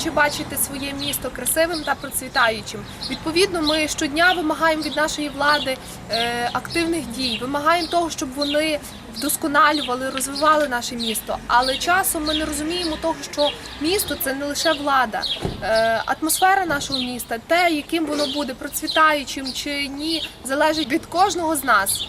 хоче бачити своє місто красивим та процвітаючим. Відповідно, ми щодня вимагаємо від нашої влади е, активних дій, вимагаємо того, щоб вони вдосконалювали, розвивали наше місто. Але часом ми не розуміємо того, що місто це не лише влада, Е, атмосфера нашого міста, те, яким воно буде процвітаючим чи ні, залежить від кожного з нас.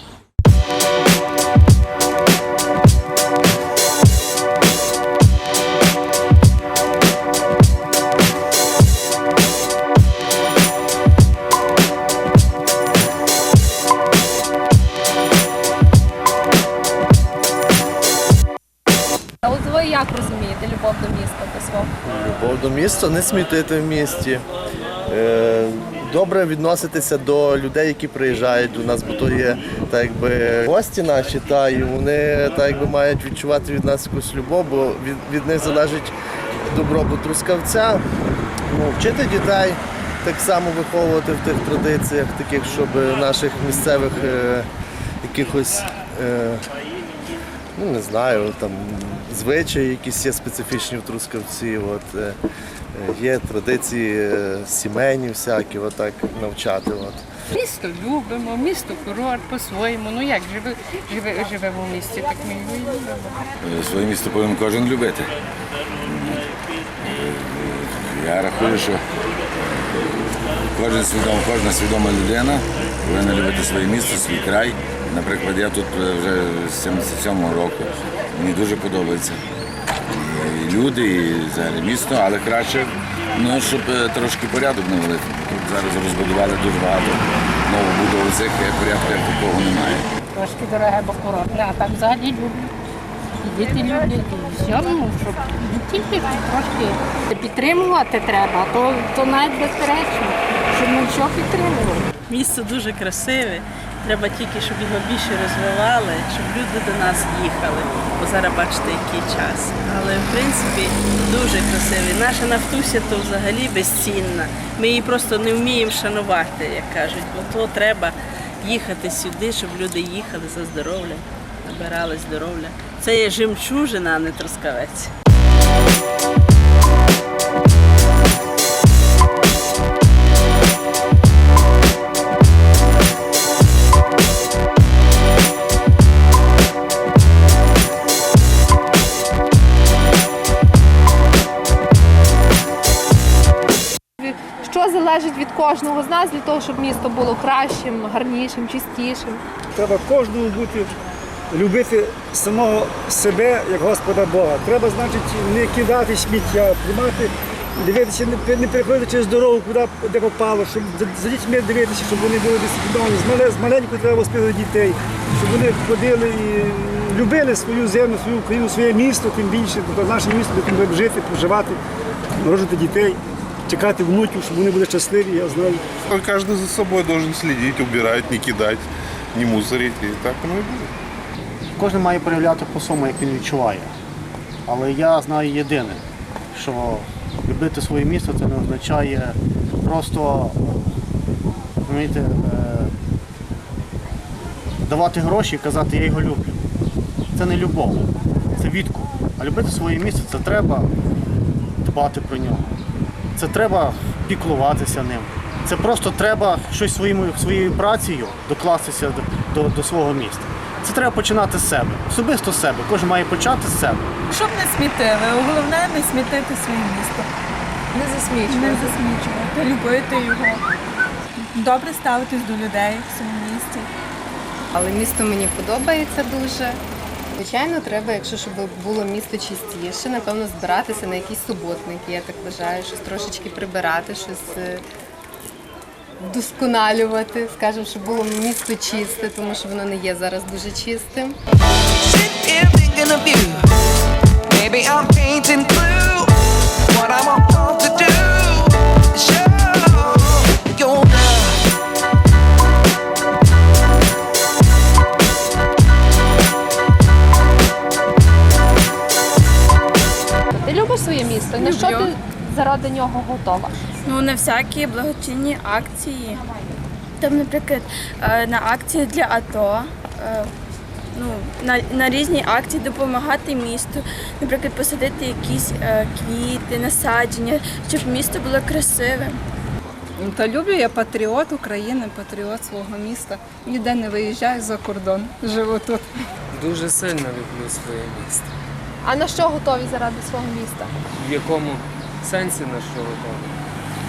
Любов до міста, не смітити в місті. Е, Добре відноситися до людей, які приїжджають до нас, бо то є так якби гості наші, та і вони так якби мають відчувати від нас якусь любов, бо від, від них залежить добробут Трускавця. Ну, вчити дітей так само виховувати в тих традиціях, таких, щоб наших місцевих е, якихось. Е, ну не знаю, там звичаї якісь є специфічні в Трускавці. От, е, е, є традиції е, сімейні всякі, отак навчати. От. Місто любимо, місто курорт по-своєму. Ну як живе, живе, живемо в місті, так ми його і любимо. Своє місто повинен кожен любити. Я рахую, що кожен свідом, кожна свідома людина повинна любити своє місто, свій край. Наприклад, я тут вже з 77-го року. Мені дуже подобається. І люди, і взагалі місто, але краще, ну, щоб е, трошки порядок навели. Тут зараз розбудували дуже багато новобудов цих е, порядку, як такого немає. Трошки дороге, бо курортне, а так взагалі. І діти люблять, і все, ну, щоб не тільки трошки підтримувати треба, то, то навіть безперечно, щоб ми все підтримували. Місто дуже красиве. Треба тільки, щоб його більше розвивали, щоб люди до нас їхали. Бо зараз бачите, який час. Але в принципі дуже красивий. Наша Нафтуся то взагалі безцінна. Ми її просто не вміємо шанувати, як кажуть. Бо то треба їхати сюди, щоб люди їхали за здоров'я, набирали здоров'я. Це є жемчужина, а не трускавець. Залежить від кожного з нас для того, щоб місто було кращим, гарнішим, чистішим? Треба кожному бути, любити самого себе як Господа Бога. Треба, значить, не кидати сміття, приймати, дивитися, не, переходити через дорогу, куди де попало, щоб за, дітьми дивитися, щоб вони були дисципліновані. З, мале, з маленьку треба воспитати дітей, щоб вони ходили і любили свою землю, свою Україну, своє місто, тим більше, тобто наше місто, де треба жити, проживати, народжувати дітей, чекати внуків, щоб вони були щасливі, я знаю. Каждый за собой должен следить, убирать, не кидать, не мусорить. И так оно и будет. Кожен має проявляти по-своєму, як він відчуває. Але я знаю єдине, що любити своє місто це не означає просто розумієте, е, давати гроші і казати я його люблю. Це не любов, це відкуп. А любити своє місто це треба дбати про нього. Це треба піклуватися ним. Це просто треба щось своїм, своєю працею докластися до, до, до свого міста. Це треба починати з себе, особисто з себе. Кожен має почати з себе. Щоб не смітили, головне не смітити своє місто, Не засмічувати. не засмічувати. засмічувати, любити його, добре ставитись до людей в своєму місті. Але місто мені подобається дуже. Звичайно, треба, якщо щоб було місто чистіше, напевно, збиратися на якісь суботники, я так вважаю, щось трошечки прибирати, щось е, вдосконалювати, скажімо, щоб було місто чисте, тому що воно не є зараз дуже чистим. Maybe I'm painting blue. What I want to do нього готова? Ну, на всякі благочинні акції. Там, наприклад, е, на акції для АТО. е, ну, на, на різні акції допомагати місту, наприклад, посадити якісь е, квіти, насадження, щоб місто було красивим. Та люблю я патріот України, патріот свого міста. Ніде не виїжджаю за кордон. Живу тут. Дуже сильно люблю своє місто. А на що готові заради свого міста? В якому сенсі на що готові?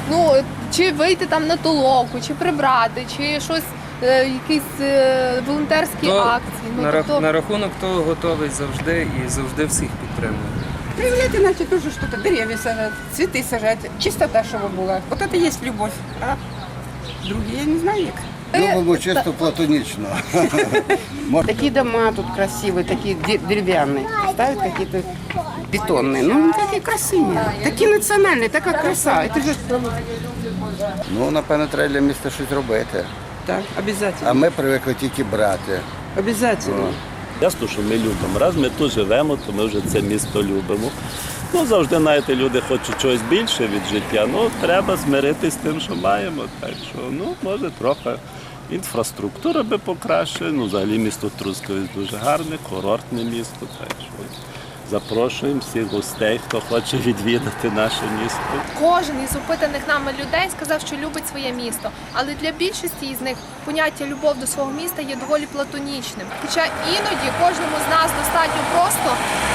Ну чи вийти там на толоку, чи прибрати, чи щось, е, якісь е, волонтерські То акції. Ну на, рах- тобто на рахунок того готовий завжди і завжди всіх підтримую. Проявляйте, значит, тоже что-то, деревья сажать, цветы сажать, чистота, чтобы была. Вот это и есть любовь. А другие я не знаю як. Любимо чисто платонічно. Такие дома тут красивые, такие де- деревянные. Ставят какие-то бетонные. Ну, они такие красивые. Такие национальные, такая краса. Это же Ну, напевно, треба для міста щось робити. так, обязательно. А ми привикли тільки брати. Обязательно. Ясно, що ми любимо. Раз ми тут живемо, то ми вже це місто любимо. Ну, завжди, знаєте, люди хочуть чогось більше від життя. Ну, треба змиритися з тим, що маємо. Так що, ну, може, трохи інфраструктура би покраще. Ну, взагалі місто Трускавець дуже гарне, курортне місто. Так що запрошуємо всіх гостей, хто хоче відвідати наше місто. кожен із опитаних нами людей сказав, що любить своє місто. Але для більшості із них поняття любов до свого міста є доволі платонічним. Хоча іноді кожному з нас достатньо просто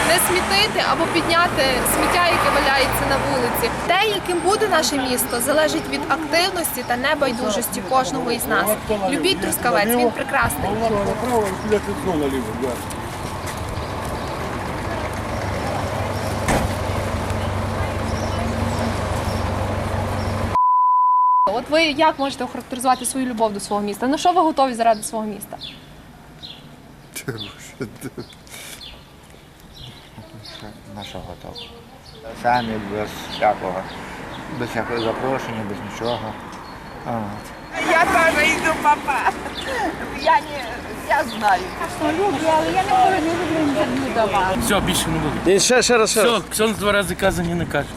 не смітити або підняти сміття, яке валяється на вулиці. Те, яким буде наше місто, залежить від активності та небайдужості кожного із нас. Любіть трускавець, він прекрасний. От ви як можете охарактеризувати свою любов до свого міста? На що ви готові заради свого міста? На що готові? Самі без всякого, без всякого запрошення, без нічого. Я теж йду, папа. Я не, я знаю. Люблю, але я не люблю інтерв'ю давати. Все, більше не буду. Ще, ще раз, ще раз. Все, ксьон два рази казані не каже.